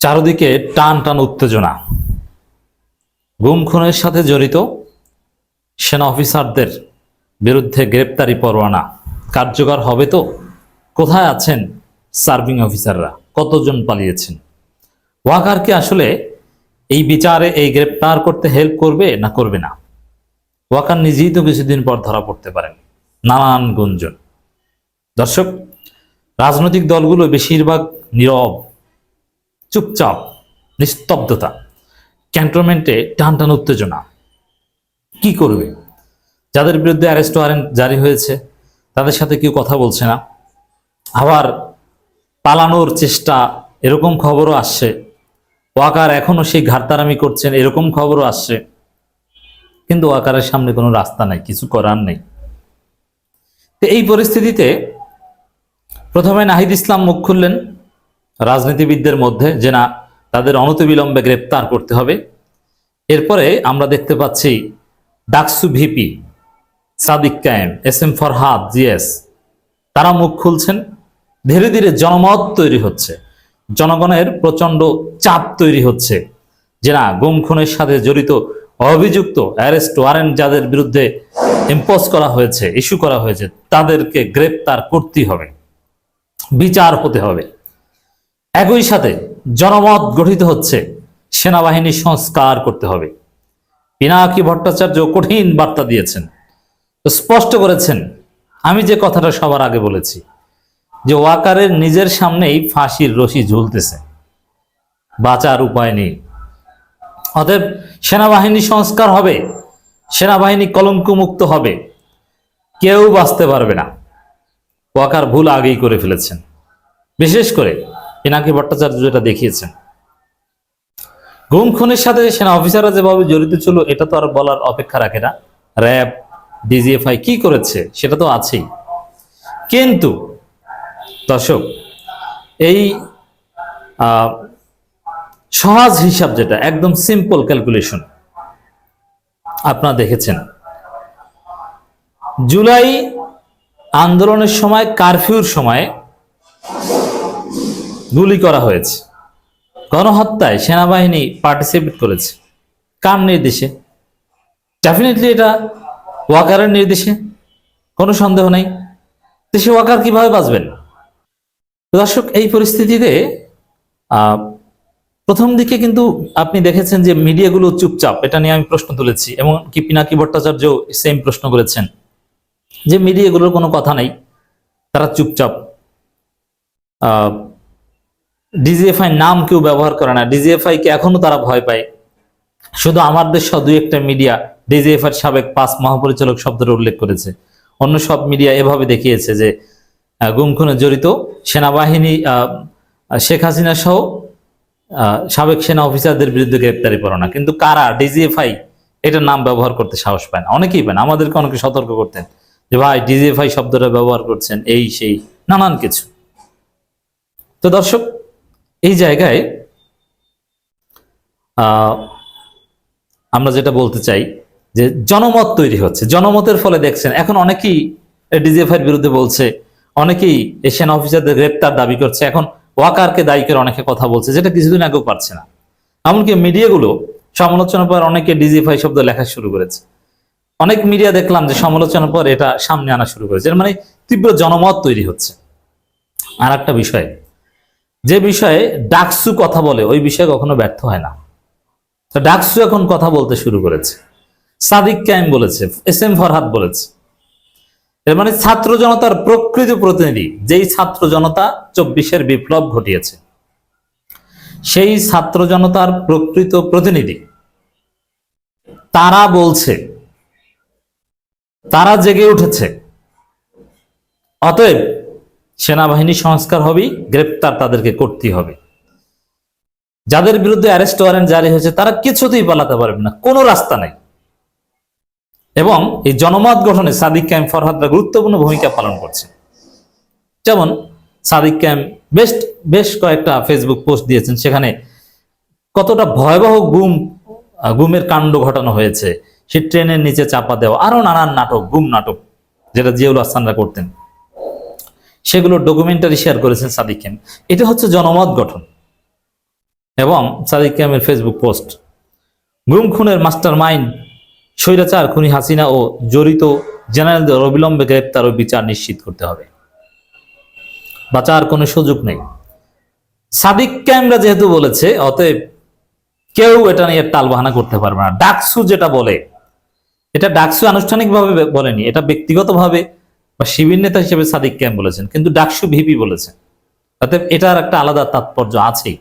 চারদিকে টান টান উত্তেজনা। গুম খুনের সাথে জড়িত সেনা অফিসারদের বিরুদ্ধে গ্রেপ্তারি পরোয়ানা। কার্যকর হবে তো? কোথায় আছেন সার্ভিং অফিসাররা? কতজন পালিয়েছেন? ওয়াকারকে আসলে এই বিচারে এই গ্রেপ্তার করতে হেল্প করবে না করবে না? ওয়াকার নিজেই তো কিছুদিন পর ধরা পড়তে পারেন। নানান গুঞ্জন। দর্শক, রাজনৈতিক দলগুলো বেশিরভাগ নীরব। চুপচাপ, নিস্তব্ধতা ক্যান্টনমেন্টে টান টান উত্তেজনা। কি করবে? যাদের বিরুদ্ধে অ্যারেস্ট ওয়ারেন্ট জারি হয়েছে, তাদের সাথে কেউ কথা বলছে না। আবার পালানোর চেষ্টা, এরকম খবরও আসছে। ওয়াকার এখনও সেই ঘাটতারামি করছেন, এরকম খবরও আসছে। কিন্তু ওয়াকারের সামনে কোনো রাস্তা নাই, কিছু করার নেই। তো এই পরিস্থিতিতে প্রথমে নাহিদ ইসলাম মুখ খুললেন। রাজনীতিবিদদের মধ্যে যে না, তাদের অনতিবিলম্বে গ্রেপ্তার করতে হবে। এরপরে আমরা দেখতে পাচ্ছি ডাকসু ভিপি সাদিক কায়েম, এস এম ফরহাদ, জিএস, তারা মুখ খুলছেন। ধীরে ধীরে জনমত তৈরি হচ্ছে। জনগণের প্রচণ্ড চাপ তৈরি হচ্ছে। যে না, গুম খুনের সাথে জড়িত অভিযুক্ত, অ্যারেস্ট ওয়ারেন্ট যাদের বিরুদ্ধে ইম্পোজ করা হয়েছে ইস্যু করা হয়েছে, তাদেরকে গ্রেপ্তার করতেই হবে। বিচার হতে হবে। একই সাথে জনমত গঠিত হচ্ছে সেনাবাহিনী সংস্কার করতে হবে। পিনাকি ভট্টাচার্য কঠিন বার্তা দিয়েছেন। স্পষ্ট করেছেন, আমি যে কথাটা সবার আগে বলেছি, যে ওয়াকারের নিজের সামনেই ফাঁসির রশি ঝুলতেছে। বাঁচার উপায় নেই। অতএব সেনাবাহিনী সংস্কার হবে, সেনাবাহিনী কলঙ্কমুক্ত হবে, কেউ বাঁচতে পারবে না। ওয়াকার ভুল আগেই করে ফেলেছেন। বিশেষ করে পিনাকি ভট্টাচার্য যেটা দেখিয়েছেন। গুম, খুনের সাথে সেনা অফিসাররা যেভাবে জড়িত ছিল, এটা তো আর বলার অপেক্ষা রাখে না। র্যাব, ডিজিএফআই কি করেছে, সেটা তো আছেই। কিন্তু, দর্শক, এই সহজ হিসাব যেটা, একদম সিম্পল ক্যালকুলেশন আপনারা দেখেছেন। জুলাই আন্দোলনের সময় কারফিউর সময় গুলি করা হয়েছে। গণহত্যায় সেনাবাহিনী পার্টিসিপেট করেছে। কার নির্দেশে? ডেফিনেটলি এটা ওয়াকারের নির্দেশে। কোনো সন্দেহ নেই। দেশে ওয়াকার কীভাবে বাঁচবেন? দর্শক, এই পরিস্থিতিতে প্রথম দিকে কিন্তু আপনি দেখেছেন যে মিডিয়াগুলো চুপচাপ, এটা নিয়ে আমি প্রশ্ন তুলেছি, এবং কি পিনাকি ভট্টাচার্য সেম প্রশ্ন করেছেন, যে মিডিয়াগুলোর কোনো কথা নাই। তারা চুপচাপ ডিজিএফআই নাম কেউ ব্যবহার করে না। ডিজিএফআই কে এখনও তারা ভয় পায়। শুধু আমার দেশ দুই একটা মিডিয়া ডিজিএফআই সাবেক পাঁচ মহাপরিচালক শব্দটা উল্লেখ করেছে। অন্য সব মিডিয়া এভাবে দেখিয়েছে যে গুম খুনে জড়িত সেনাবাহিনী শেখ হাসিনা সহ সাবেক সেনা অফিসারদের বিরুদ্ধে গ্রেপ্তারি পরোয়ানা। কিন্তু কারা ডিজিএফআই এটার নাম ব্যবহার করতে সাহস পায় না? অনেকেই পায় না। আমাদেরকে অনেকে সতর্ক করতেন যে, ভাই ডিজিএফআই শব্দটা ব্যবহার করছেন এই, সেই, নানান কিছু। তো দর্শক এই জায়গায় আমরা যেটা বলতে চাই যে জনমত তৈরি হচ্ছে। জনমতের ফলে দেখছেন, এখন অনেকেই ডিজিএফআই বিরুদ্ধে বলছে, অনেকেই এই সেনা অফিসারদের গ্রেপ্তার দাবি করছে। এখন ওয়াকারকে দায়ী করে অনেকে কথা বলছে, যেটা কিছুদিন আগেও পারছে না। এমনকি মিডিয়াগুলো সমালোচনার পর অনেকে ডিজিএফআই শব্দ লেখা শুরু করেছে। অনেক মিডিয়া দেখলাম যে সমালোচনার পর এটা সামনে আনা শুরু করেছে। মানে তীব্র জনমত তৈরি হচ্ছে। আর একটা বিষয় যে বিষয়ে ডাকসু কথা বলে, ওই বিষয়ে কখনো ব্যর্থ হয় না। তো ডাকসু এখন কথা বলতে শুরু করেছে। সাদিক কায়েম বলেছে, এস এম ফরহাদ বলেছে। এর মানে ছাত্র জনতার প্রকৃত প্রতিনিধি, যেই ছাত্র জনতা চব্বিশের বিপ্লব ঘটিয়েছে, সেই ছাত্র জনতার প্রকৃত প্রতিনিধি, তারা বলছে, তারা জেগে উঠেছে। অতএব সেনাবাহিনী সংস্কার হবেই, গ্রেপ্তার তাদেরকে করতেই হবে। যাদের বিরুদ্ধে অ্যারেস্ট ওয়ারেন্ট জারি হয়েছে, তারা কিছুতেই পালাতে পারবে না, কোনো রাস্তা নাই। এবং এই জনমত গঠনে সাদিক ক্যাম্প ফরহাদরা গুরুত্বপূর্ণ ভূমিকা পালন করছে। যেমন, সাদিক ক্যাম্প বেশ বেশ কয়েকটা ফেসবুক পোস্ট দিয়েছেন, সেখানে কতটা ভয়াবহ গুম, গুমের কাণ্ড ঘটানো হয়েছে। সে ট্রেনের নিচে চাপা দেওয়া আরও নানান নাটক, গুম নাটক, যেটা জিয়াউল হাসানরা করতেন। সেগুলো ডকুমেন্টারি শেয়ার করেছেন সাদিক খান। এটা হচ্ছে জনমত গঠন। এবং সাদিক ক্যামের ফেসবুক পোস্ট গুম খুনের মাস্টার মাইন্ড স্বৈরাচার খুনি হাসিনা ও জড়িত জেনারেলদের অবিলম্বে গ্রেপ্তার ও বিচার নিশ্চিত করতে হবে। বাঁচার কোনো সুযোগ নেই। সাদিক ক্যামরা যেহেতু বলেছে, অতএব কেউ এটা নিয়ে টাল বাহানা করতে পারবে না। ডাকসু যেটা বলে, এটা ডাকসু আনুষ্ঠানিকভাবে বলেনি, এটা ব্যক্তিগতভাবে বা শিবির নেতা হিসেবে সাদিক ক্যাম বলেছেন? কিন্তু ডাকসু ভিপি বলেছেন। অতএব এটার একটা আলাদা তাৎপর্য আছেই।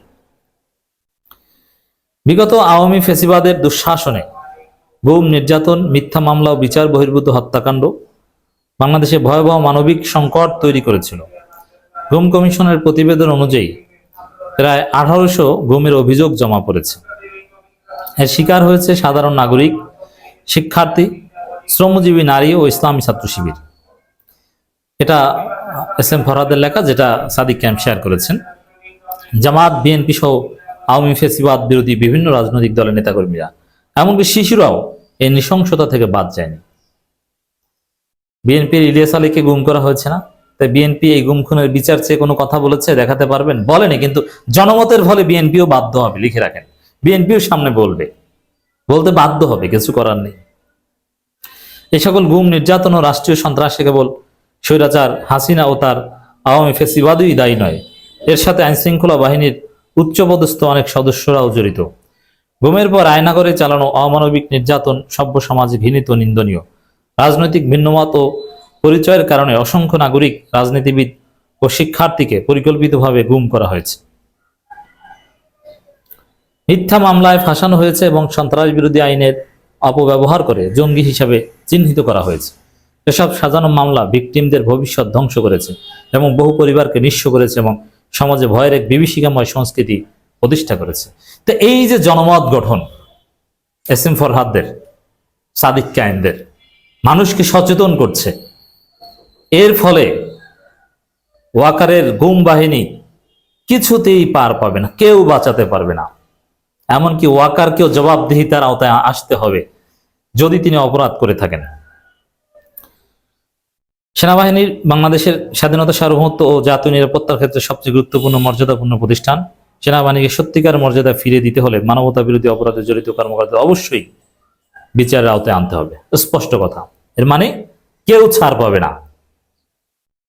বিগত আওয়ামী ফেসিবাদের দুঃশাসনে গুম, নির্যাতন, মিথ্যা মামলা ও বিচার বহির্ভূত হত্যাকাণ্ড বাংলাদেশে ভয়াবহ মানবিক সংকট তৈরি করেছিল। গুম কমিশনের প্রতিবেদন অনুযায়ী প্রায় আঠারোশো গুমের অভিযোগ জমা পড়েছে। এর শিকার হয়েছে সাধারণ নাগরিক, শিক্ষার্থী, শ্রমজীবী নারী ও ইসলামী ছাত্র শিবির। এটা এস এম ফরহাদের লেখা, যেটা সাদিক ক্যাম্প শেয়ার করেছেন। জামাত, বিএনপি সহ আওয়ামী ফেসিবাদ বিরোধী বিভিন্ন রাজনৈতিক দলের নেতাকর্মীরা। এমনকি শিশুরাও এই নৃশংসতা থেকে বাদ যায়নি। বিএনপির ইলিয়াস আলীকে গুম করা হয়েছে না? তাই বিএনপি এই গুম খুনের বিচার চেয়ে কোনো কথা বলেছে দেখাতে পারবেন? বলেনি, কিন্তু জনমতের ফলে বিএনপিও বাধ্য হবে, লিখে রাখেন। বিএনপিও সামনে বলবে। বলতে বাধ্য হবে, কিছু করার নেই। এই সকল গুম, নির্যাতন ও রাষ্ট্রীয় সন্ত্রাসে কেবল স্বৈরাচার হাসিনা ও তার আওয়ামী ফেসিবাদই দায়ী নয়। এর সাথে আইনশৃঙ্খলা বাহিনীর উচ্চপদস্থ অনেক সদস্যরাও জড়িত। গুমের পর আয়নাগরে চালানো অমানবিক নির্যাতন সভ্য সমাজে ঘৃণিত নিন্দনীয়। রাজনৈতিক ভিন্নমত ও পরিচয়ের কারণে অসংখ্য নাগরিক, রাজনীতিবিদ ও শিক্ষার্থীকে পরিকল্পিতভাবে গুম করা হয়েছে। মিথ্যা মামলায় ফাঁসানো হয়েছে এবং সন্ত্রাস বিরোধী আইনের অপব্যবহার করে জঙ্গি হিসাবে চিহ্নিত করা হয়েছে। এসব সাজানো মামলা ভিকটিমদের ভবিষ্যৎ ধ্বংস করেছে এবং বহু পরিবারকে নিঃস্ব করেছে এবং সমাজে ভয়ের এক বিভীষিকাময় সংস্কৃতি প্রতিষ্ঠা করেছে। তো এই যে জনমত গঠন এস এম ফরহাদদের, সাদিক কায়েমদের, মানুষকে সচেতন করছে, এর ফলে ওয়াকারের গুম বাহিনী কিছুতেই পার পাবে না, কেউ বাঁচাতে পারবে না। এমনকি ওয়াকারকেও জবাবদিহিতার আওতায় আসতে হবে, যদি তিনি অপরাধ করে থাকেন। সেনাবাহিনীর বাংলাদেশের স্বাধীনতা সার্বভৌমত্ব ও জাতীয় নিরাপত্তার ক্ষেত্রে সবচেয়ে গুরুত্বপূর্ণ, মর্যাদাপূর্ণ প্রতিষ্ঠান, সেনাবাহিনীকে সত্যিকার মর্যাদা ফিরিয়ে দিতে হলে মানবতা বিরোধী অপরাধে জড়িত কর্মকর্তা অবশ্যই বিচারের আওতায় আনতে হবে। স্পষ্ট কথা। এর মানে কেউ ছাড় পাবে না।